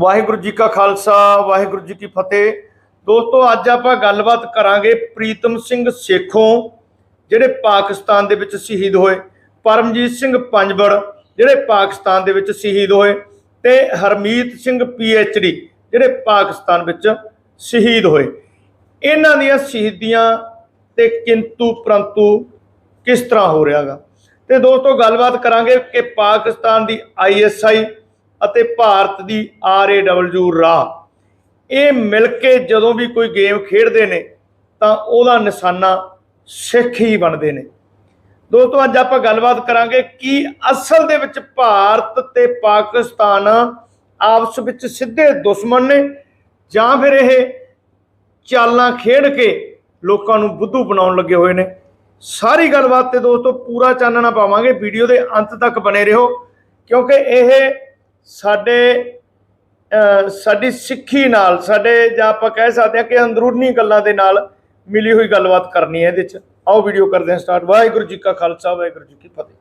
ਵਾਹਿਗੁਰੂ ਜੀ ਕਾ ਖਾਲਸਾ, ਵਾਹਿਗੁਰੂ ਜੀ ਕੀ ਫਤਿਹ। ਦੋਸਤੋ, ਅੱਜ ਆਪਾਂ ਗੱਲਬਾਤ ਕਰਾਂਗੇ ਪ੍ਰੀਤਮ ਸਿੰਘ ਸੇਖੋਂ, ਜਿਹੜੇ ਪਾਕਿਸਤਾਨ ਦੇ ਵਿੱਚ ਸ਼ਹੀਦ ਹੋਏ। ਪਰਮਜੀਤ ਸਿੰਘ ਪੰਜਵੜ ਜਿਹੜੇ ਪਾਕਿਸਤਾਨ ਦੇ ਵਿੱਚ ਸ਼ਹੀਦ ਹੋਏ ਤੇ ਹਰਮੀਤ ਸਿੰਘ ਡੀ ਜਿਹੜੇ ਪਾਕਿਸਤਾਨ ਵਿੱਚ ਸ਼ਹੀਦ ਹੋਏ। ਇਹਨਾਂ ਦੀਆਂ ਸ਼ਹੀਦੀਆਂ ਤੇ ਕਿੰਤੂ ਪਰੰਤੂ ਕਿਸ ਤਰ੍ਹਾਂ ਹੋ ਰਿਹਾਗਾ? ਤੇ ਦੋਸਤੋ, ਗੱਲਬਾਤ ਕਰਾਂਗੇ ਕਿ ਪਾਕਿਸਤਾਨ ਦੀ ਆਈਐਸਆਈ ਅਤੇ ਭਾਰਤ ਦੀ ਆਰਏਡਬਲਯੂ ਰਾ ਇਹ ਮਿਲ ਕੇ ਜਦੋਂ ਵੀ ਕੋਈ ਗੇਮ ਖੇਡਦੇ ਨੇ, ਤਾਂ ਉਹਦਾ ਨਿਸ਼ਾਨਾ ਸਿੱਖ ਹੀ ਬਣਦੇ ਨੇ। ਦੋਸਤੋ, ਅੱਜ ਆਪਾਂ ਗੱਲਬਾਤ ਕਰਾਂਗੇ ਕਿ ਅਸਲ ਦੇ ਵਿੱਚ ਭਾਰਤ ਤੇ ਪਾਕਿਸਤਾਨ ਆਪਸ ਵਿੱਚ ਸਿੱਧੇ ਦੁਸ਼ਮਣ ਨੇ, ਜਾਂ ਫਿਰ ਇਹ ਚਾਲਾਂ ਖੇਡ ਕੇ ਲੋਕਾਂ ਨੂੰ ਬੁੱਧੂ ਬਣਾਉਣ ਲੱਗੇ ਹੋਏ ਨੇ। ਸਾਰੀ ਗੱਲਬਾਤ ਤੇ ਦੋਸਤੋ ਪੂਰਾ ਚਾਨਣਾ ਪਾਵਾਂਗੇ। ਵੀਡੀਓ ਦੇ ਅੰਤ ਤੱਕ ਬਨੇ ਰਹੋ, ਕਿਉਂਕਿ ਇਹ ਸਾਡੇ ਸਾਡੀ ਸਿੱਖੀ ਨਾਲ, ਸਾਡੇ ਜਾਂ ਆਪਾਂ ਕਹਿ ਸਕਦੇ ਹਾਂ ਕਿ ਅੰਦਰੂਨੀ ਗੱਲਾਂ ਦੇ ਨਾਲ ਮਿਲੀ ਹੋਈ ਗੱਲਬਾਤ ਕਰਨੀ ਹੈ ਇਹਦੇ ਚ। ਆਓ ਵੀਡੀਓ ਕਰਦੇ ਹਾਂ ਸਟਾਰਟ ਵਾਹਿਗੁਰੂ ਜੀ ਕਾ ਖਾਲਸਾ, ਵਾਹਿਗੁਰੂ ਜੀ ਕੀ ਫਤਿਹ।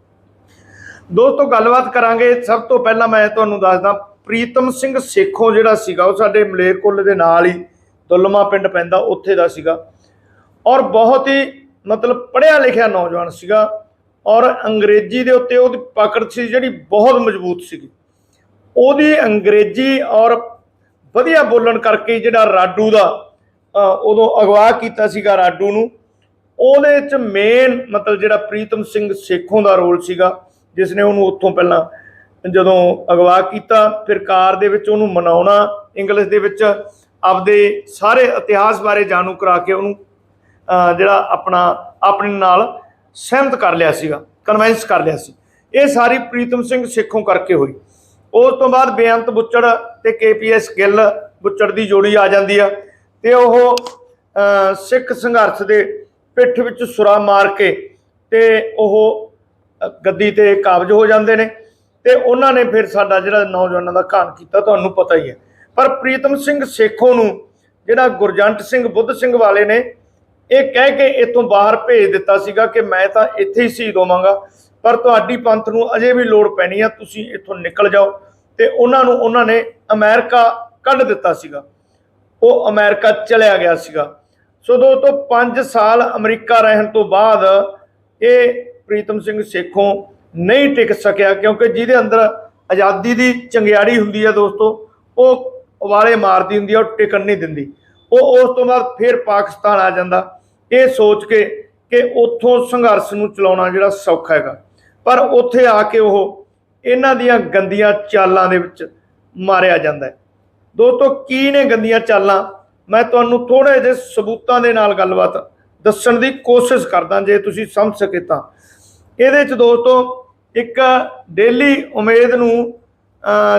ਦੋਸਤੋ, ਗੱਲਬਾਤ ਕਰਾਂਗੇ। ਸਭ ਤੋਂ ਪਹਿਲਾਂ ਮੈਂ ਤੁਹਾਨੂੰ ਦੱਸਦਾ, ਪ੍ਰੀਤਮ ਸਿੰਘ ਸੇਖੋਂ ਜਿਹੜਾ ਸੀਗਾ, ਉਹ ਸਾਡੇ ਮਲੇਰਕੋਟਲੇ ਦੇ ਨਾਲ ਹੀ ਦੁੱਲਮਾ ਪਿੰਡ ਪੈਂਦਾ, ਉੱਥੇ ਦਾ ਸੀਗਾ। ਔਰ ਬਹੁਤ ਹੀ ਮਤਲਬ ਪੜ੍ਹਿਆ ਲਿਖਿਆ ਨੌਜਵਾਨ ਸੀਗਾ। ਔਰ ਅੰਗਰੇਜ਼ੀ ਦੇ ਉੱਤੇ ਉਹਦੀ ਪਕੜ ਸੀ ਜਿਹੜੀ ਬਹੁਤ ਮਜ਼ਬੂਤ ਸੀਗੀ। ਉਹਦੀ ਅੰਗਰੇਜ਼ੀ ਔਰ ਵਧੀਆ ਬੋਲਣ ਕਰਕੇ ਜਿਹੜਾ ਰਾਡੂ ਦਾ ਉਦੋਂ ਅਗਵਾ ਕੀਤਾ ਸੀਗਾ ਰਾਡੂ ਨੂੰ, ਉਹਦੇ ਚ ਮੇਨ ਮਤਲਬ ਜਿਹੜਾ ਪ੍ਰੀਤਮ ਸਿੰਘ ਸੇਖੋਂ ਦਾ ਰੋਲ ਸੀਗਾ, ਜਿਸ ਨੇ ਉਹਨੂੰ ਉੱਥੋਂ ਪਹਿਲਾਂ ਜਦੋਂ ਅਗਵਾ ਕੀਤਾ, ਫਿਰ ਕਾਰ ਦੇ ਵਿੱਚ ਉਹਨੂੰ ਮਨਾਉਣਾ ਇੰਗਲਿਸ਼ ਦੇ ਵਿੱਚ ਆਪਦੇ ਸਾਰੇ ਇਤਿਹਾਸ ਬਾਰੇ ਜਾਣੂ ਕਰਾ ਕੇ ਉਹਨੂੰ ਜਿਹੜਾ ਆਪਣਾ, ਆਪਣੇ ਨਾਲ ਸਹਿਮਤ ਕਰ ਲਿਆ ਸੀਗਾ ਕਨਵਿੰਸ ਕਰ ਲਿਆ ਸੀ। ਇਹ ਸਾਰੀ ਪ੍ਰੀਤਮ ਸਿੰਘ ਸੇਖੋਂ ਕਰਕੇ ਹੋਈ। ਉਸ ਤੋਂ ਬਾਅਦ ਬੇਅੰਤ ਬੁੱਚੜ ਤੇ ਕੇਪੀਐਸ ਗਿੱਲ ਬੁੱਚੜ ਦੀ ਜੋੜੀ ਆ ਜਾਂਦੀ ਆ। ਤੇ ਉਹ ਸਿੱਖ ਸੰਘਰਸ਼ ਦੇ ਪਿੱਠ ਵਿੱਚ ਸੁਰਾ ਮਾਰ ਕੇ ਤੇ ਉਹ ਗੱਦੀ ਤੇ ਕਾਬਜ ਹੋ ਜਾਂਦੇ ਨੇ। ਤੇ ਉਹਨਾਂ ਨੇ ਫਿਰ ਸਾਡਾ ਜਿਹੜਾ ਨੌਜਵਾਨਾਂ ਦਾ ਘਾਣ ਕੀਤਾ, ਤੁਹਾਨੂੰ ਪਤਾ ਹੀ ਹੈ। ਪਰ ਪ੍ਰੀਤਮ ਸਿੰਘ ਸੇਖੋਂ ਨੂੰ ਜਿਹੜਾ ਗੁਰਜੰਟ ਸਿੰਘ, ਬੁੱਧ ਸਿੰਘ ਵਾਲੇ ਨੇ, ਇਹ ਕਹਿ ਕੇ ਇੱਥੋਂ ਬਾਹਰ ਭੇਜ ਦਿੱਤਾ ਸੀਗਾ ਕਿ ਮੈਂ ਤਾਂ ਇੱਥੇ ਹੀ ਸ਼ਹੀਦ ਹੋਵਾਂਗਾ। ਪਰ ਤੁਹਾਡੀ ਪੰਥ ਨੂੰ ਅਜੇ ਵੀ ਲੋੜ ਪੈਣੀ ਆ, ਤੁਸੀਂ ਇੱਥੋਂ ਨਿਕਲ ਜਾਓ। ਤੇ ਉਹਨਾਂ ਨੂੰ, ਉਹਨਾਂ ਨੇ ਅਮਰੀਕਾ ਕੱਢ ਦਿੱਤਾ ਸੀਗਾ। ਉਹ ਅਮਰੀਕਾ ਚਲਿਆ ਗਿਆ ਸੀਗਾ। ਸੋ ਦੋਸਤੋ 5 ਸਾਲ ਅਮਰੀਕਾ ਰਹਿਣ ਤੋਂ ਬਾਅਦ ਇਹ ਪ੍ਰੀਤਮ ਸਿੰਘ ਸੇਖੋਂ ਨਹੀਂ ਟਿਕ ਸਕਿਆ, ਕਿਉਂਕਿ ਜਿਹਦੇ ਅੰਦਰ ਆਜ਼ਾਦੀ ਦੀ ਚੰਗਿਆੜੀ ਹੁੰਦੀ ਹੈ ਦੋਸਤੋ, ਉਹ ਵਾਲੇ ਮਾਰਦੀ ਹੁੰਦੀ ਹੈ ਉਹ ਟਿਕਣ ਨਹੀਂ ਦਿੰਦੀ। ਉਹ ਉਸ ਤੋਂ ਬਾਅਦ ਫਿਰ ਪਾਕਿਸਤਾਨ ਆ ਜਾਂਦਾ। ਇਹ ਸੋਚ ਕੇ, ਕਿ ਉੱਥੋਂ ਸੰਘਰਸ਼ ਨੂੰ ਚਲਾਉਣਾ ਜਿਹੜਾ ਸੌਖਾ ਹੈਗਾ। ਪਰ ਉੱਥੇ ਆ ਕੇ ਉਹ ਇਹਨਾਂ ਦੀਆਂ ਗੰਦੀਆਂ ਚਾਲਾਂ ਦੇ ਵਿੱਚ ਮਾਰਿਆ ਜਾਂਦਾ ਦੋਸਤੋ, ਕੀ ਨੇ ਗੰਦੀਆਂ ਚਾਲਾਂ? ਮੈਂ ਤੁਹਾਨੂੰ ਥੋੜੇ ਜਿਹੇ ਸਬੂਤਾਂ ਦੇ ਨਾਲ ਗੱਲਬਾਤ ਦੱਸਣ ਦੀ ਕੋਸ਼ਿਸ਼ ਕਰਦਾ, ਜੇ ਤੁਸੀਂ ਸਮਝ ਸਕੇ ਤਾਂ। ਇਹਦੇ ਚ ਦੋਸਤੋ, ਇੱਕ ਡੇਲੀ ਉਮੀਦ ਨੂੰ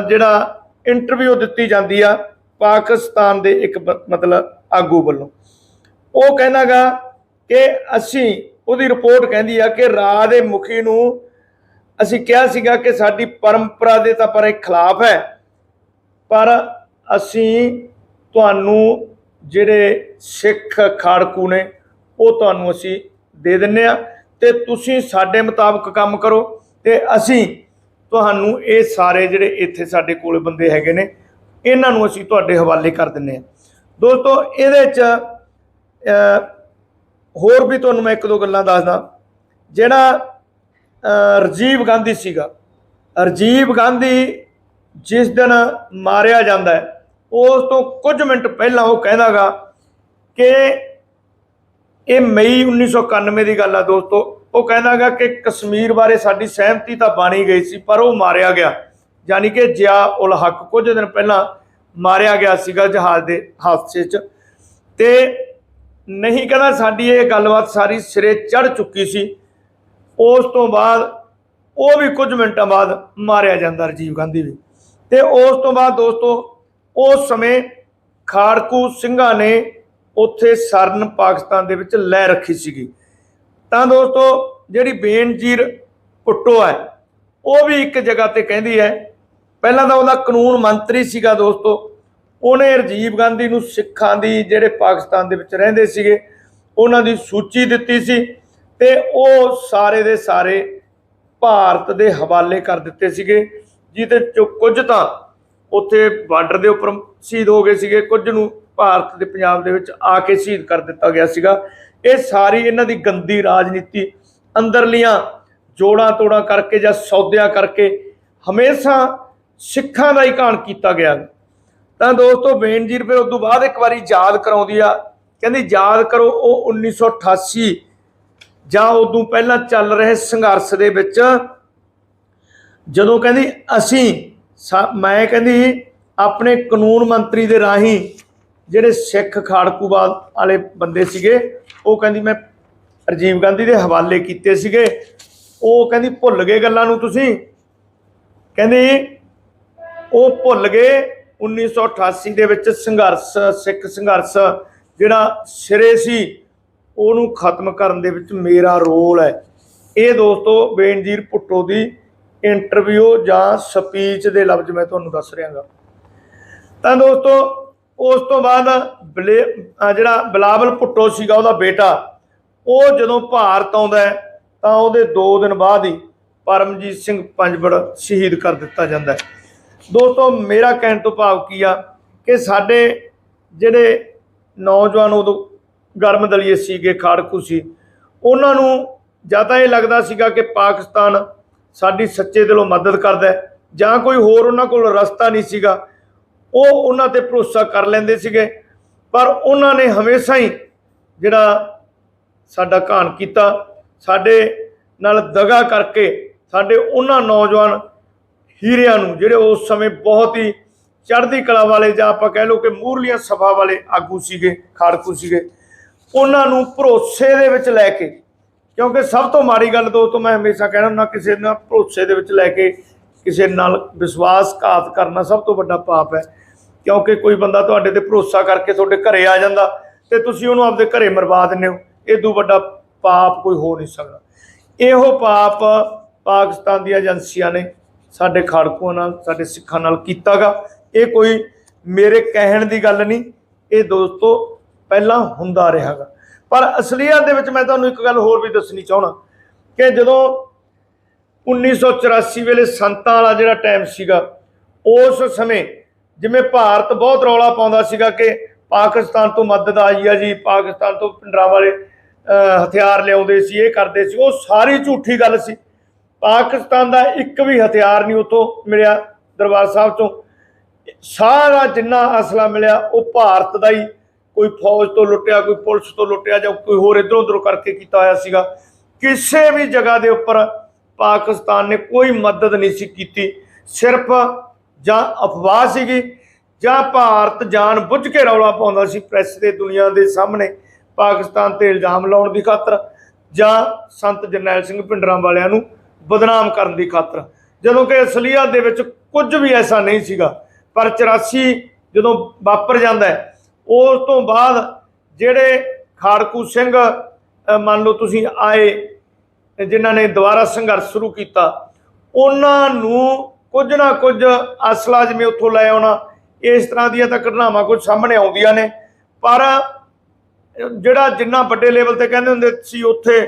ਜਿਹੜਾ ਇੰਟਰਵਿਊ ਦਿੱਤੀ ਜਾਂਦੀ ਆ ਪਾਕਿਸਤਾਨ ਦੇ ਇੱਕ ਮਤਲਬ ਆਗੂ ਵੱਲੋਂ। ਉਹ ਕਹਿੰਦਾਗਾ ਕਿ ਅਸੀਂ, ਉਹਦੀ ਰਿਪੋਰਟ ਕਹਿੰਦੀ ਆ ਕਿ ਰਾਜ ਦੇ ਮੁਖੀ ਨੂੰ ਅਸੀਂ ਕਿਹਾ ਸੀਗਾ ਕਿ ਸਾਡੀ ਪਰੰਪਰਾ ਦੇ ਤਾਂ ਪਰ ਇਹ ਖਿਲਾਫ ਹੈ। ਪਰ ਅਸੀਂ ਤੁਹਾਨੂੰ ਜਿਹੜੇ ਸਿੱਖ ਖਾੜਕੂ ਨੇ, ਉਹ ਤੁਹਾਨੂੰ ਅਸੀਂ ਦੇ ਦਿੰਨੇ ਆ ਤੇ ਤੁਸੀਂ ਸਾਡੇ ਮੁਤਾਬਕ ਕੰਮ ਕਰੋ ਤੇ ਅਸੀਂ ਤੁਹਾਨੂੰ ਇਹ ਸਾਰੇ ਜਿਹੜੇ ਇੱਥੇ ਸਾਡੇ ਕੋਲ ਬੰਦੇ ਹੈਗੇ ਨੇ, ਇਹਨਾਂ ਨੂੰ ਅਸੀਂ ਤੁਹਾਡੇ ਹਵਾਲੇ ਕਰ ਦਿੰਨੇ ਆ। ਦੋਸਤੋ, ਇਹਦੇ ਚ ਹੋਰ ਵੀ ਤੁਹਾਨੂੰ ਮੈਂ ਇੱਕ ਦੋ ਗੱਲਾਂ ਦੱਸਦਾ। ਜਿਹੜਾ ਰਾਜੀਵ ਗਾਂਧੀ ਸੀਗਾ। ਰਾਜੀਵ ਗਾਂਧੀ ਜਿਸ ਦਿਨ ਮਾਰਿਆ ਜਾਂਦਾ ਹੈ, ਉਸ ਤੋਂ ਕੁਝ ਮਿੰਟ ਪਹਿਲਾਂ ਉਹ ਕਹਿੰਦਾਗਾ ਕਿ ਇਹ ਮਈ 1991 ਦੀ ਗੱਲ ਆ ਦੋਸਤੋ। ਉਹ ਕਹਿੰਦਾਗਾ ਕਿ ਕਸ਼ਮੀਰ ਬਾਰੇ ਸਾਡੀ ਸਹਿਮਤੀ ਤਾਂ ਬਣੀ ਗਈ ਸੀ, ਪਰ ਉਹ ਮਾਰਿਆ ਗਿਆ। ਯਾਨੀ ਕਿ ਜਿਆ ਉਲ ਹਕ ਕੁਝ ਦਿਨ ਪਹਿਲਾਂ ਮਾਰਿਆ ਗਿਆ ਸੀਗਾ ਜਹਾਜ਼ ਦੇ ਹਾਦਸੇ 'ਚ। ਤੇ ਨਹੀਂ ਕਹਿੰਦਾ ਸਾਡੀ ਇਹ ਗੱਲਬਾਤ ਸਾਰੀ ਸਿਰੇ ਚੜ ਚੁੱਕੀ ਸੀ। ਉਸ ਤੋਂ ਬਾਅਦ ਉਹ ਵੀ ਕੁਝ ਮਿੰਟਾਂ ਬਾਅਦ ਮਾਰਿਆ ਜਾਂਦਾ ਰਾਜੀਵ ਗਾਂਧੀ ਵੀ। ਤੇ ਉਸ ਤੋਂ ਬਾਅਦ ਦੋਸਤੋ, ਉਸ ਸਮੇਂ ਖਾੜਕੂ ਸਿੰਘਾਂ ਨੇ ਉੱਥੇ ਸਰਨ ਪਾਕਿਸਤਾਨ ਦੇ ਵਿੱਚ ਲੈ ਰੱਖੀ ਸੀਗੀ। ਤਾਂ ਦੋਸਤੋ, ਜਿਹੜੀ ਬੇਨਜੀਰ ਭੁੱਟੋ ਹੈ, ਉਹ ਵੀ ਇੱਕ ਜਗ੍ਹਾ ਤੇ ਕਹਿੰਦੀ ਹੈ, ਪਹਿਲਾਂ ਤਾਂ ਉਹਦਾ ਕਾਨੂੰਨ ਮੰਤਰੀ ਸੀਗਾ ਦੋਸਤੋ, ਉਹਨੇ ਰਾਜੀਵ ਗਾਂਧੀ ਨੂੰ ਸਿੱਖਾਂ ਦੀ ਜਿਹੜੇ ਪਾਕਿਸਤਾਨ ਦੇ ਵਿੱਚ ਰਹਿੰਦੇ ਸੀਗੇ, ਉਹਨਾਂ ਦੀ ਸੂਚੀ ਦਿੱਤੀ ਸੀ। ਤੇ ਉਹ ਸਾਰੇ ਦੇ ਸਾਰੇ ਭਾਰਤ ਦੇ ਹਵਾਲੇ ਕਰ ਦਿੱਤੇ ਸੀਗੇ, ਜਿਹਦੇ ਚੋਂ ਕੁਝ ਤਾਂ ਉੱਥੇ ਬਾਰਡਰ ਦੇ ਉੱਪਰ ਸ਼ਹੀਦ ਹੋ ਗਏ ਸੀਗੇ, ਕੁਝ ਨੂੰ ਭਾਰਤ ਦੇ ਪੰਜਾਬ ਦੇ ਵਿੱਚ ਆ ਕੇ ਸ਼ਹੀਦ ਕਰ ਦਿੱਤਾ ਗਿਆ ਸੀਗਾ। ਇਹ ਸਾਰੀ ਇਹਨਾਂ ਦੀ ਗੰਦੀ ਰਾਜਨੀਤੀ, ਅੰਦਰਲੀਆਂ ਜੋੜਾਂ ਤੋੜਾਂ ਕਰਕੇ ਜਾਂ ਸੌਦਿਆਂ ਕਰਕੇ ਹਮੇਸ਼ਾ ਸਿੱਖਾਂ ਦਾ ਹੀ ਘਾਣ ਕੀਤਾ ਗਿਆ। ਤਾਂ ਦੋਸਤੋ, ਬੇਨਜੀਰ ਫਿਰ ਉਸ ਤੋਂ ਬਾਅਦ ਇੱਕ ਵਾਰੀ ਯਾਦ ਕਰਾਉਂਦੀ ਆ, ਕਹਿੰਦੀ ਯਾਦ ਕਰੋ ਉਹ 1988 ਜਾਂ ਉਦੋਂ ਪਹਿਲਾਂ ਚੱਲ ਰਹੇ ਸੰਘਰਸ਼ ਦੇ ਵਿੱਚ ਜਦੋਂ ਕਹਿੰਦੀ ਅਸੀਂ ਮੈਂ ਕਹਿੰਦੀ ਆਪਣੇ ਕਾਨੂੰਨ ਮੰਤਰੀ ਦੇ ਰਾਹੀਂ ਜਿਹੜੇ ਸਿੱਖ ਖਾੜਕੂਵਾਦ ਵਾਲੇ ਬੰਦੇ ਸੀਗੇ, ਉਹ ਕਹਿੰਦੀ ਮੈਂ ਰਾਜੀਵ ਗਾਂਧੀ ਦੇ ਹਵਾਲੇ ਕੀਤੇ ਸੀਗੇ। ਉਹ ਕਹਿੰਦੀ ਭੁੱਲ ਗਏ ਗੱਲਾਂ ਨੂੰ ਤੁਸੀਂ। ਕਹਿੰਦੀ ਉਹ ਭੁੱਲ ਗਏ 1988 ਦੇ ਵਿੱਚ ਸੰਘਰਸ਼, ਸਿੱਖ ਸੰਘਰਸ਼ ਜਿਹੜਾ ਸਿਰੇ ਸੀ ਉਹਨੂੰ ਖਤਮ ਕਰਨ ਦੇ ਵਿੱਚ ਮੇਰਾ ਰੋਲ ਹੈ। ਇਹ ਦੋਸਤੋ, ਬੇਨਜੀਰ ਭੁੱਟੋ ਦੀ ਇੰਟਰਵਿਊ ਜਾਂ ਸਪੀਚ ਦੇ ਲਫ਼ਜ਼ ਮੈਂ ਤੁਹਾਨੂੰ ਦੱਸ ਰਿਹਾਗਾ। ਤਾਂ ਦੋਸਤੋ, ਉਸ ਤੋਂ ਬਾਅਦ ਬਲੇ- ਜਿਹੜਾ ਬਲਾਵਲ ਭੁੱਟੋ ਸੀਗਾ ਉਹਦਾ ਬੇਟਾ, ਉਹ ਜਦੋਂ ਭਾਰਤ ਆਉਂਦਾ ਤਾਂ ਉਹਦੇ 2 ਦਿਨ ਬਾਅਦ ਹੀ ਪਰਮਜੀਤ ਸਿੰਘ ਪੰਜਵੜ ਸ਼ਹੀਦ ਕਰ ਦਿੱਤਾ ਜਾਂਦਾ ਹੈ। ਦੋਸਤੋ, ਮੇਰਾ ਕਹਿਣ ਤੋਂ ਭਾਵ ਕੀ ਆ ਕਿ ਸਾਡੇ ਜਿਹੜੇ ਨੌਜਵਾਨ ਉਦੋਂ ਗਰਮ ਦਲੀਏ ਸੀਗੇ, ਖਾੜਕੂ ਸੀ। ਉਹਨਾਂ ਨੂੰ ਜਾਂ ਤਾਂ ਇਹ ਲੱਗਦਾ ਸੀਗਾ ਕਿ ਪਾਕਿਸਤਾਨ ਸਾਡੀ ਸੱਚੇ ਦਿਲੋਂ ਮਦਦ ਕਰਦਾ ਜਾਂ ਕੋਈ ਹੋਰ ਉਹਨਾਂ ਕੋਲ ਰਸਤਾ ਨਹੀਂ ਸੀਗਾ। ਉਹ ਉਹਨਾਂ ਤੇ ਭਰੋਸਾ ਕਰ ਲੈਂਦੇ ਸੀਗੇ, ਪਰ ਉਹਨਾਂ ਨੇ ਹਮੇਸ਼ਾ ਹੀ ਜਿਹੜਾ ਸਾਡਾ ਘਾਣ ਕੀਤਾ, ਸਾਡੇ ਨਾਲ ਦਗਾ ਕਰਕੇ ਸਾਡੇ ਉਹਨਾਂ ਨੌਜਵਾਨ ਹੀਰਿਆਂ ਨੂੰ, ਜਿਹੜੇ ਉਸ ਸਮੇਂ ਬਹੁਤ ਹੀ ਚੜ੍ਹਦੀ ਕਲਾ ਵਾਲੇ ਜਾਂ ਆਪਾਂ ਕਹਿ ਲਓ ਕਿ ਮੂਰਲੀਆਂ ਸਭਾ ਵਾਲੇ ਆਗੂ ਸੀਗੇ, ਖਾੜਕੂ ਸੀਗੇ ਉਹਨਾਂ ਨੂੰ ਭਰੋਸੇ ਦੇ ਵਿੱਚ ਲੈ ਕੇ, ਕਿਉਂਕਿ ਸਭ ਤੋਂ ਮਾੜੀ ਗੱਲ ਦੋਸਤੋ, ਮੈਂ ਹਮੇਸ਼ਾ ਕਹਿਣਾ ਹੁੰਦਾ, ਕਿਸੇ ਨਾਲ ਭਰੋਸੇ ਦੇ ਵਿੱਚ ਲੈ ਕੇ ਕਿਸੇ ਨਾਲ ਵਿਸ਼ਵਾਸਘਾਤ ਕਰਨਾ ਸਭ ਤੋਂ ਵੱਡਾ ਪਾਪ ਹੈ। ਕਿਉਂਕਿ ਕੋਈ ਬੰਦਾ ਤੁਹਾਡੇ ਤੇ ਭਰੋਸਾ ਕਰਕੇ ਤੁਹਾਡੇ ਘਰੇ ਆ ਜਾਂਦਾ ਤੇ ਤੁਸੀਂ ਉਹਨੂੰ ਆਪਦੇ ਘਰੇ ਮਰਵਾ ਦਿੰਦੇ ਹੋ। ਇਹ ਤੋਂ ਵੱਡਾ ਪਾਪ ਕੋਈ ਹੋ ਨਹੀਂ ਸਕਦਾ। ਇਹੋ ਪਾਪ ਪਾਕਿਸਤਾਨ ਦੀਆਂ ਏਜੰਸੀਆਂ ਨੇ ਸਾਡੇ ਖਾੜਕੂਆਂ ਨਾਲ, ਸਾਡੇ ਸਿੱਖਾਂ ਨਾਲ ਕੀਤਾਗਾ। ਇਹ ਕੋਈ ਮੇਰੇ ਕਹਿਣ ਦੀ ਗੱਲ ਨਹੀਂ। ਇਹ ਦੋਸਤੋ ਪਹਿਲਾਂ ਹੁੰਦਾ ਰਿਹਾਗਾ। ਪਰ ਅਸਲੀਅਤ ਦੇ ਵਿੱਚ ਮੈਂ ਤੁਹਾਨੂੰ ਇੱਕ ਗੱਲ ਹੋਰ ਵੀ ਦੱਸਣੀ ਚਾਹਣਾ ਕਿ ਜਦੋਂ 1984 ਵੇਲੇ ਸੰਤਾਂ ਵਾਲਾ ਜਿਹੜਾ ਟਾਈਮ ਸੀਗਾ, ਉਸ ਸਮੇਂ ਜਿਵੇਂ ਭਾਰਤ ਬਹੁਤ ਰੌਲਾ ਪਾਉਂਦਾ ਸੀਗਾ ਕਿ ਪਾਕਿਸਤਾਨ ਤੋਂ ਮਦਦ ਆਈ ਆ ਜੀ, ਪਾਕਿਸਤਾਨ ਤੋਂ ਪਿੰਡਰਾਂ ਵਾਲੇ ਹਥਿਆਰ ਲਿਆਉਂਦੇ ਸੀ, ਇਹ ਕਰਦੇ ਸੀ, ਉਹ ਸਾਰੀ ਝੂਠੀ ਗੱਲ ਸੀ। ਪਾਕਿਸਤਾਨ ਦਾ ਇੱਕ ਵੀ ਹਥਿਆਰ ਨਹੀਂ ਉਤੋਂ ਮਿਲਿਆ ਦਰਬਾਰ ਸਾਹਿਬ ਤੋਂ ਸਾਰਾ ਜਿੰਨਾ ਅਸਲਾ ਮਿਲਿਆ, ਉਹ ਭਾਰਤ ਦਾ ਹੀ ਕੋਈ ਫੌਜ ਤੋਂ ਲੁੱਟਿਆ, ਕੋਈ ਪੁਲਿਸ ਤੋਂ ਲੁੱਟਿਆ ਜਾਂ ਕੋਈ ਹੋਰ ਇਧਰੋਂ ਉਧਰੋਂ ਕਰਕੇ ਕੀਤਾ ਹੋਇਆ ਸੀਗਾ, ਕਿਸੇ ਵੀ ਜਗ੍ਹਾ ਦੇ ਉੱਪਰ ਪਾਕਿਸਤਾਨ ਨੇ ਕੋਈ ਮਦਦ ਨਹੀਂ ਸੀ ਕੀਤੀ। ਸਿਰਫ ਜਾਂ ਅਫਵਾਹ ਸੀਗੀ ਜਾਂ ਭਾਰਤ ਜਾਣ ਬੁੱਝ ਕੇ ਰੌਲਾ ਪਾਉਂਦਾ ਸੀ ਪ੍ਰੈਸ ਦੇ ਦੁਨੀਆ ਦੇ ਸਾਹਮਣੇ ਪਾਕਿਸਤਾਨ ਤੇ ਇਲਜ਼ਾਮ ਲਾਉਣ ਦੀ ਖਾਤਰ ਜਾਂ ਸੰਤ ਜਰਨੈਲ ਸਿੰਘ ਭਿੰਡਰਾਂ ਵਾਲਿਆਂ ਨੂੰ ਬਦਨਾਮ ਕਰਨ ਦੀ ਖਾਤਰ। ਜਦੋਂ ਕਿ ਅਸਲੀਅਤ ਦੇ ਵਿੱਚ ਕੁਝ ਵੀ ਐਸਾ ਨਹੀਂ ਸੀਗਾ, ਪਰ 84 ਜਦੋਂ ਵਾਪਰ ਜਾਂਦਾ ਹੈ ਉਸ ਤੋਂ ਬਾਅਦ ਜਿਹੜੇ ਖਾੜਕੂ ਸਿੰਘ ਮੰਨ ਲਓ ਤੁਸੀਂ ਆਏ, ਜਿਨ੍ਹਾਂ ਨੇ ਦੁਬਾਰਾ ਸੰਘਰਸ਼ ਸ਼ੁਰੂ ਕੀਤਾ, ਉਹਨਾਂ ਨੂੰ ਕੁਝ ਨਾ ਕੁਝ ਅਸਲਾ ਜਿਵੇਂ ਉੱਥੋਂ ਲੈ ਆਉਣਾ, ਇਸ ਤਰ੍ਹਾਂ ਦੀਆਂ ਤਾਂ ਘਟਨਾਵਾਂ ਕੁਝ ਸਾਹਮਣੇ ਆਉਂਦੀਆਂ ਨੇ, ਪਰ ਜਿਹੜਾ ਜਿੰਨਾ ਵੱਡੇ ਲੈਵਲ ਤੇ ਕਹਿੰਦੇ ਹੁੰਦੇ ਸੀ ਉੱਥੇ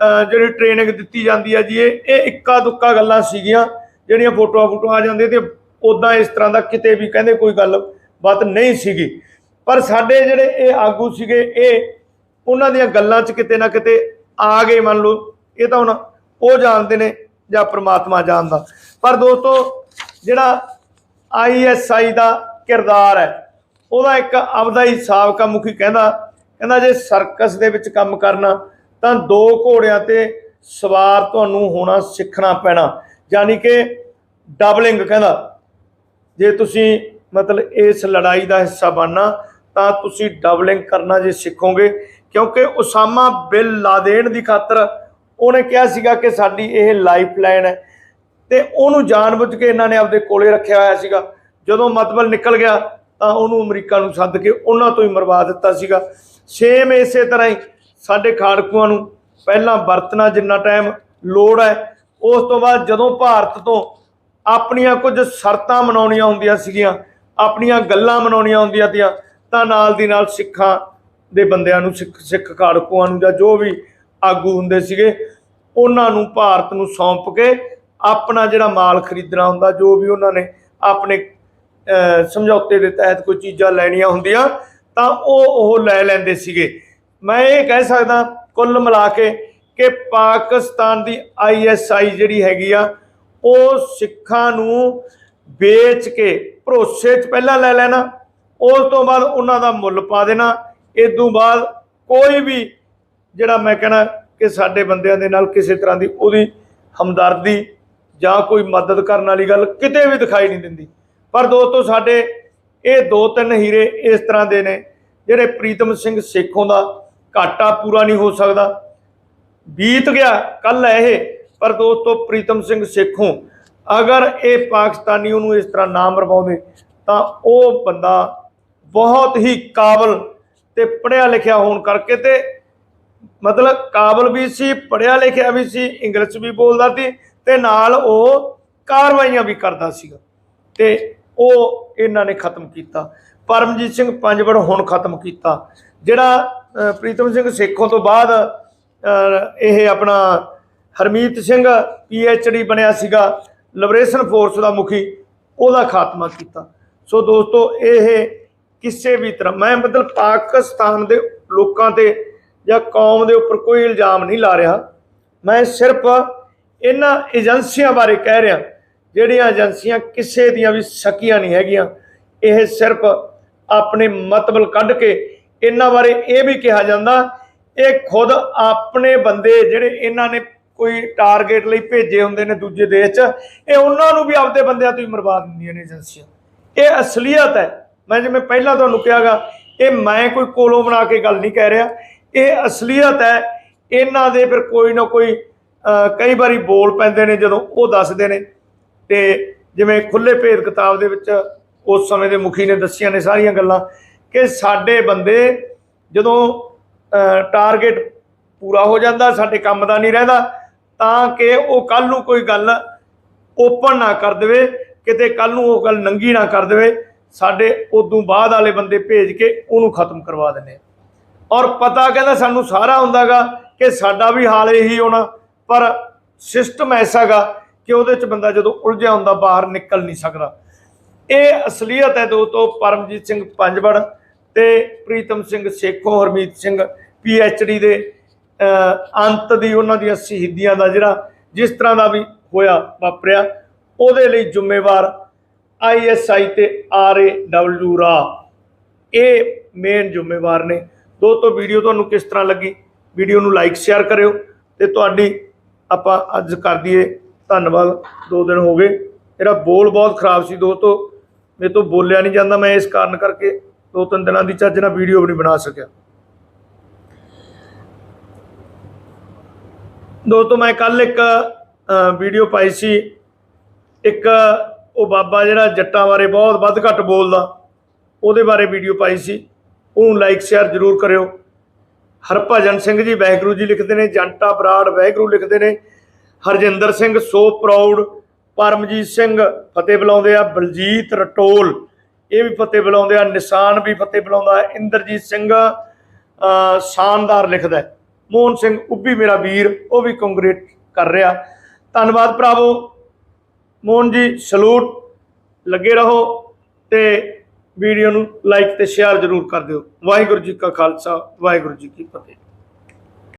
ਜਿਹੜੀ ਟ੍ਰੇਨਿੰਗ ਦਿੱਤੀ ਜਾਂਦੀ ਹੈ ਜੀ, ਇਹ ਇਹ ਇੱਕਾ ਦੁੱਕਾ ਗੱਲਾਂ ਸੀਗੀਆਂ, ਜਿਹੜੀਆਂ ਫੋਟੋਆਂ ਫੋਟੋਆਂ ਆ ਜਾਂਦੀਆਂ ਤੇ ਉਦਾਂ ਇਸ ਤਰ੍ਹਾਂ ਦਾ ਕਿਤੇ ਵੀ ਕਹਿੰਦੇ ਕੋਈ ਗੱਲ ਬਾਤ ਨਹੀਂ ਸੀਗੀ। ਪਰ ਸਾਡੇ ਜਿਹੜੇ ਇਹ ਆਗੂ ਸੀਗੇ, ਇਹ ਉਹਨਾਂ ਦੀਆਂ ਗੱਲਾਂ 'ਚ ਕਿਤੇ ਨਾ ਕਿਤੇ ਆ ਗਏ ਮੰਨ ਲਓ। ਇਹ ਤਾਂ ਹੁਣ ਉਹ ਜਾਣਦੇ ਨੇ ਜਾਂ ਪ੍ਰਮਾਤਮਾ ਜਾਣਦਾ। ਪਰ ਦੋਸਤੋ, ਜਿਹੜਾ ਆਈਐਸਆਈ ਦਾ ਕਿਰਦਾਰ ਹੈ, ਉਹਦਾ ਇੱਕ ਆਪਦਾ ਹੀ ਸਾਬਕਾ ਮੁਖੀ ਕਹਿੰਦਾ ਕਹਿੰਦਾ ਜੇ ਸਰਕਸ ਦੇ ਵਿੱਚ ਕੰਮ ਕਰਨਾ, ਤਾਂ ਦੋ ਘੋੜਿਆਂ ਤੇ ਸਵਾਰ ਤੁਹਾਨੂੰ ਹੋਣਾ ਸਿੱਖਣਾ ਪੈਣਾ। ਯਾਨੀ ਕਿ ਡਬਲਿੰਗ ਕਹਿੰਦਾ, ਜੇ ਤੁਸੀਂ ਮਤਲਬ ਇਸ ਲੜਾਈ ਦਾ ਹਿੱਸਾ ਬਣਨਾ ਤਾਂ ਤੁਸੀਂ ਡਬਲਿੰਗ ਕਰਨਾ ਜੇ ਸਿੱਖੋਗੇ, ਕਿਉਂਕਿ ਉਸਾਮਾ ਬਿਲ ਲਾਦੇਨ ਦੀ ਖਾਤਰ ਉਹਨੇ ਕਿਹਾ ਸੀਗਾ ਕਿ ਸਾਡੀ ਇਹ ਲਾਈਫ ਲਾਈਨ ਹੈ ਤੇ ਉਹਨੂੰ ਜਾਣਬੁੱਝ ਕੇ ਇਹਨਾਂ ਨੇ ਆਪਦੇ ਕੋਲੇ ਰੱਖਿਆ ਹੋਇਆ ਸੀਗਾ। ਜਦੋਂ ਮਤਬਲ ਨਿਕਲ ਗਿਆ ਤਾਂ ਉਹਨੂੰ ਅਮਰੀਕਾ ਨੂੰ ਸੱਦ ਕੇ ਉਹਨਾਂ ਤੋਂ ਹੀ ਮਰਵਾ ਦਿੱਤਾ ਸੀਗਾ। ਸੇਮ ਇਸੇ ਤਰ੍ਹਾਂ ਹੀ ਸਾਡੇ ਖਾੜਕੂਆਂ ਨੂੰ ਪਹਿਲਾਂ ਵਰਤਣਾ ਜਿੰਨਾ ਟਾਈਮ ਲੋੜ ਹੈ, ਉਸ ਤੋਂ ਬਾਅਦ ਜਦੋਂ ਭਾਰਤ ਤੋਂ ਆਪਣੀਆਂ ਕੁਝ ਸ਼ਰਤਾਂ ਮਨਾਉਣੀਆਂ ਹੁੰਦੀਆਂ ਸੀਗੀਆਂ, ਆਪਣੀਆਂ ਗੱਲਾਂ ਮਨਾਉਣੀਆਂ ਹੁੰਦੀਆਂ ਤੀਆਂ ਤਾਂ ਨਾਲ ਦੀ ਨਾਲ ਸਿੱਖਾਂ ਦੇ ਬੰਦਿਆਂ ਨੂੰ ਸਿੱਖ ਸਿੱਖ ਖਾੜਕੂਆਂ ਨੂੰ ਜਾਂ ਜੋ ਵੀ ਆਗੂ ਹੁੰਦੇ ਸੀਗੇ, ਉਹਨਾਂ ਨੂੰ ਭਾਰਤ ਨੂੰ ਸੌਂਪ ਕੇ ਆਪਣਾ ਜਿਹੜਾ ਮਾਲ ਖਰੀਦਣਾ ਹੁੰਦਾ, ਜੋ ਵੀ ਉਹਨਾਂ ਨੇ ਆਪਣੇ ਸਮਝੌਤੇ ਦੇ ਤਹਿਤ ਕੋਈ ਚੀਜ਼ਾਂ ਲੈਣੀਆਂ ਹੁੰਦੀਆਂ, ਤਾਂ ਉਹ ਉਹ ਲੈ ਲੈਂਦੇ ਸੀਗੇ। ਮੈਂ ਇਹ ਕਹਿ ਸਕਦਾ, ਕੁੱਲ ਮਿਲਾ ਕੇ ਕਿ ਪਾਕਿਸਤਾਨ ਦੀ ਆਈਐਸਆਈ ਜਿਹੜੀ ਹੈਗੀ ਆ, ਉਹ ਸਿੱਖਾਂ ਨੂੰ ਵੇਚ ਕੇ ਭਰੋਸੇ 'ਚ ਪਹਿਲਾਂ ਲੈ ਲੈਣਾ ਉਸ ਤੋਂ ਬਾਅਦ ਉਹਨਾਂ ਦਾ ਮੁੱਲ ਪਾ ਦੇਣਾ। ਇਸ ਤੋਂ ਬਾਅਦ ਕੋਈ ਵੀ ਜਿਹੜਾ ਮੈਂ ਕਹਿਣਾ ਕਿ ਸਾਡੇ ਬੰਦਿਆਂ ਦੇ ਨਾਲ ਕਿਸੇ ਤਰ੍ਹਾਂ ਦੀ ਉਹਦੀ ਹਮਦਰਦੀ ਜਾਂ ਕੋਈ ਮਦਦ ਕਰਨ ਵਾਲੀ ਗੱਲ ਕਿਤੇ ਵੀ ਦਿਖਾਈ ਨਹੀਂ ਦਿੰਦੀ। ਪਰ ਦੋਸਤੋ ਸਾਡੇ ਇਹ ਦੋ ਤਿੰਨ ਹੀਰੇ ਇਸ ਤਰ੍ਹਾਂ ਦੇ ਨੇ, ਜਿਹੜੇ ਪ੍ਰੀਤਮ ਸਿੰਘ ਸੇਖੋਂ ਦਾ ਘਾਟਾ ਪੂਰਾ ਨਹੀਂ ਹੋ ਸਕਦਾ। ਬੀਤ ਗਿਆ ਕੱਲ ਇਹ, ਪਰ ਦੋਸਤੋ ਪ੍ਰੀਤਮ ਸਿੰਘ ਸੇਖੋਂ ਅਗਰ ਇਹ ਪਾਕਿਸਤਾਨੀ ਉਹਨੂੰ ਇਸ ਤਰ੍ਹਾਂ ਨਾ ਮਰਵਾਉਂਦੇ, ਤਾਂ ਉਹ ਬੰਦਾ ਬਹੁਤ ਹੀ ਕਾਬਲ ਤੇ ਪੜ੍ਹਿਆ ਲਿਖਿਆ ਹੋਣ ਕਰਕੇ ਤੇ ਮਤਲਬ ਕਾਬਲ ਵੀ ਸੀ, ਪੜ੍ਹਿਆ ਲਿਖਿਆ ਵੀ ਸੀ ਇੰਗਲਿਸ਼ ਵੀ ਬੋਲਦਾ ਸੀ ਤੇ ਨਾਲ ਉਹ ਕਾਰਵਾਈਆਂ ਵੀ ਕਰਦਾ ਸੀਗਾ ਤੇ ਉਹ ਇਹਨਾਂ ਨੇ ਖਤਮ ਕੀਤਾ। ਪਰਮਜੀਤ ਸਿੰਘ ਪੰਜਵੜ ਹੁਣ ਖਤਮ ਕੀਤਾ। ਜਿਹੜਾ ਪ੍ਰੀਤਮ ਸਿੰਘ ਸੇਖੋਂ ਤੋਂ ਬਾਅਦ ਇਹ ਆਪਣਾ ਹਰਮੀਤ ਸਿੰਘ ਡੀ ਬਣਿਆ ਸੀਗਾ ਲਿਬਰੇਸ਼ਨ ਫੋਰਸ ਦਾ ਮੁਖੀ, ਉਹਦਾ ਖਾਤਮਾ ਕੀਤਾ। ਸੋ ਦੋਸਤੋ, ਇਹ ਕਿਸੇ ਵੀ ਤਰ੍ਹਾਂ, ਮੈਂ ਮਤਲਬ ਪਾਕਿਸਤਾਨ ਦੇ ਲੋਕਾਂ ਤੇ ਜਾਂ ਕੌਮ ਦੇ ਉੱਪਰ ਕੋਈ ਇਲਜ਼ਾਮ ਨਹੀਂ ਲਾ ਰਿਹਾ। ਮੈਂ ਸਿਰਫ ਇਹਨਾਂ ਏਜੰਸੀਆਂ ਬਾਰੇ ਕਹਿ ਰਿਹਾ, ਜਿਹੜੀਆਂ ਏਜੰਸੀਆਂ ਕਿਸੇ ਦੀਆਂ ਵੀ ਸਕੀਆਂ ਨਹੀਂ ਹੈਗੀਆਂ। ਇਹ ਸਿਰਫ ਆਪਣੇ ਮਤਲਬ ਕੱਢ ਕੇ ਇਹਨਾਂ ਬਾਰੇ ਇਹ ਵੀ ਕਿਹਾ ਜਾਂਦਾ, ਇਹ ਖੁਦ ਆਪਣੇ ਬੰਦੇ ਜਿਹੜੇ ਇਹਨਾਂ ਨੇ ਕੋਈ ਟਾਰਗੇਟ ਲਈ ਭੇਜੇ ਹੁੰਦੇ ਨੇ ਦੂਜੇ ਦੇਸ਼ 'ਚ, ਇਹ ਉਹਨਾਂ ਨੂੰ ਵੀ ਆਪਦੇ ਬੰਦਿਆਂ ਤੋਂ ਹੀ ਮਰਵਾ ਦਿੰਦੀਆਂ ਨੇ ਏਜੰਸੀਆਂ। ਇਹ ਅਸਲੀਅਤ ਹੈ। ਮੈਂ ਜਿਵੇਂ ਪਹਿਲਾਂ ਤੁਹਾਨੂੰ ਕਿਹਾਗਾ, ਇਹ ਮੈਂ ਕੋਈ ਕੋਲੋਂ ਬਣਾ ਕੇ ਗੱਲ ਨਹੀਂ ਕਹਿ ਰਿਹਾ। ਇਹ ਅਸਲੀਅਤ ਹੈ, ਇਹਨਾਂ ਦੇ ਫਿਰ ਕੋਈ ਨਾ ਕੋਈ ਕਈ ਵਾਰੀ ਬੋਲ ਪੈਂਦੇ ਨੇ ਜਦੋਂ ਉਹ ਦੱਸਦੇ ਨੇ। ਤੇ ਜਿਵੇਂ ਖੁੱਲੇ ਭੇਦ ਕਿਤਾਬ ਦੇ ਵਿੱਚ ਉਸ ਸਮੇਂ ਦੇ ਮੁਖੀ ਨੇ ਦੱਸੀਆਂ ਨੇ ਸਾਰੀਆਂ ਗੱਲਾਂ ਕਿ ਸਾਡੇ ਬੰਦੇ ਜਦੋਂ ਟਾਰਗੇਟ ਪੂਰਾ ਹੋ ਜਾਂਦਾ, ਸਾਡੇ ਕੰਮ ਦਾ ਨਹੀਂ ਰਹਿੰਦਾ, ਤਾਂ ਕਿ ਉਹ ਕੱਲ ਨੂੰ ਕੋਈ ਗੱਲ ਓਪਨ ਨਾ ਕਰ ਦੇਵੇ, ਕਿਤੇ ਕੱਲ ਨੂੰ ਉਹ ਗੱਲ ਨੰਗੀ ਨਾ ਕਰ ਦੇਵੇ। ਸਾਡੇ ਉਦੋਂ ਬਾਅਦ ਵਾਲੇ ਬੰਦੇ ਭੇਜ ਕੇ ਉਹਨੂੰ ਖਤਮ ਕਰਵਾ ਦਿੰਦੇ ਔਰ ਪਤਾ ਕਹਿੰਦਾ ਸਾਨੂੰ ਸਾਰਾ ਹੁੰਦਾਗਾ ਕਿ ਸਾਡਾ ਵੀ ਹਾਲ ਇਹੀ ਹੋਣਾ, ਪਰ ਸਿਸਟਮ ਐਸਾਗਾ ਕਿ ਉਹਦੇ ਚ ਬੰਦਾ ਜਦੋਂ ਉਲਝਿਆ ਹੁੰਦਾ, ਬਾਹਰ ਨਿਕਲ ਨਹੀਂ ਸਕਦਾ। ਇਹ ਅਸਲੀਅਤ ਹੈ ਦੋਸਤੋ, ਪਰਮਜੀਤ ਸਿੰਘ ਪੰਜਵੜ ਤੇ ਪ੍ਰੀਤਮ ਸਿੰਘ ਸੇਖੋ, ਹਰਮੀਤ ਸਿੰਘ ਡੀ ਦੇ ਅੰਤ ਦੀ ਉਹਨਾਂ ਦੀਆਂ ਸ਼ਹੀਦੀਆਂ ਦਾ ਜਿਹੜਾ ਜਿਸ ਤਰ੍ਹਾਂ ਦਾ ਵੀ ਹੋਇਆ, ਵਾਪਰਿਆ, ਉਹਦੇ ਲਈ ਜ਼ਿੰਮੇਵਾਰ ਆਈਐਸਆਈ ਤੇ ਆਰਏਡਬਲਯੂ ਰਾ ਇਹ ਮੇਨ ਜ਼ਿੰਮੇਵਾਰ ਨੇ। ਦੋਸਤੋ ਵੀਡੀਓ ਤੁਹਾਨੂੰ ਕਿਸ ਤਰ੍ਹਾਂ ਲੱਗੀ ਵੀਡੀਓ ਨੂੰ ਲਾਈਕ ਸ਼ੇਅਰ ਕਰਿਓ ਤੇ ਤੁਹਾਡੀ ਆਪਾਂ ਅੱਜ ਕਰ ਦਈਏ। ਧੰਨਵਾਦ, ਦੋ ਦਿਨ ਹੋ ਗਏ। ਇਹਦਾ ਬੋਲ ਬਹੁਤ ਖਰਾਬ ਸੀ ਦੋਸਤੋ। ਮੇਰੇ ਤੋਂ ਬੋਲਿਆ ਨਹੀਂ ਜਾਂਦਾ, ਮੈਂ ਇਸ ਕਾਰਨ ਕਰਕੇ ਦੋ ਤਿੰਨ ਦਿਨਾਂ ਦੀ ਚੱਜ ਨਾਲ ਵੀਡੀਓ ਵੀ ਨਹੀਂ ਬਣਾ ਸਕਿਆ। ਦੋਸਤੋ, ਮੈਂ ਕੱਲ ਇੱਕ ਵੀਡੀਓ ਪਾਈ ਸੀ। ਇੱਕ ਉਹ ਬਾਬਾ ਜਿਹੜਾ ਜੱਟਾਂ ਬਾਰੇ ਬਹੁਤ ਵੱਧ ਘੱਟ ਬੋਲਦਾ, ਉਹਦੇ ਬਾਰੇ ਵੀਡੀਓ ਪਾਈ ਸੀ। ਉਹਨੂੰ ਲਾਈਕ ਸ਼ੇਅਰ ਜ਼ਰੂਰ ਕਰਿਓ। ਹਰਭਜਨ ਸਿੰਘ ਜੀ ਵਾਹਿਗੁਰੂ ਜੀ ਲਿਖਦੇ ਨੇ, ਜੰਟਾ ਬਰਾੜ ਵਾਹਿਗੁਰੂ ਲਿਖਦੇ ਨੇ, ਹਰਜਿੰਦਰ ਸਿੰਘ ਸੋ ਪ੍ਰਾਊਡ ਪਰਮਜੀਤ ਸਿੰਘ ਫਤਿਹ ਬੁਲਾਉਂਦੇ ਆ, ਬਲਜੀਤ ਰਟੋਲ, ਇਹ ਵੀ ਫਤਿਹ ਬੁਲਾਉਂਦੇ ਆ, ਨਿਸ਼ਾਨ ਵੀ ਫਤਿਹ ਬੁਲਾਉਂਦਾ, ਇੰਦਰਜੀਤ ਸਿੰਘ ਸ਼ਾਨਦਾਰ ਲਿਖਦਾ ਮੋਹਨ ਸਿੰਘ, ਉੱਭੀ ਮੇਰਾ ਵੀਰ, ਉਹ ਵੀ ਕੰਗਰੇਟ ਕਰ ਰਿਹਾ। ਧੰਨਵਾਦ ਭਰਾਵੋ। ਮੋਹਨ ਜੀ ਸਲੂਟ ਲੱਗੇ ਰਹੋ ਤੇ ਵੀਡੀਓ ਨੂੰ ਲਾਈਕ ਤੇ ਸ਼ੇਅਰ ਜ਼ਰੂਰ ਕਰ ਦਿਓ। ਵਾਹਿਗੁਰੂ ਜੀ ਕਾ ਖਾਲਸਾ, ਵਾਹਿਗੁਰੂ ਜੀ ਕੀ ਫਤਿਹ।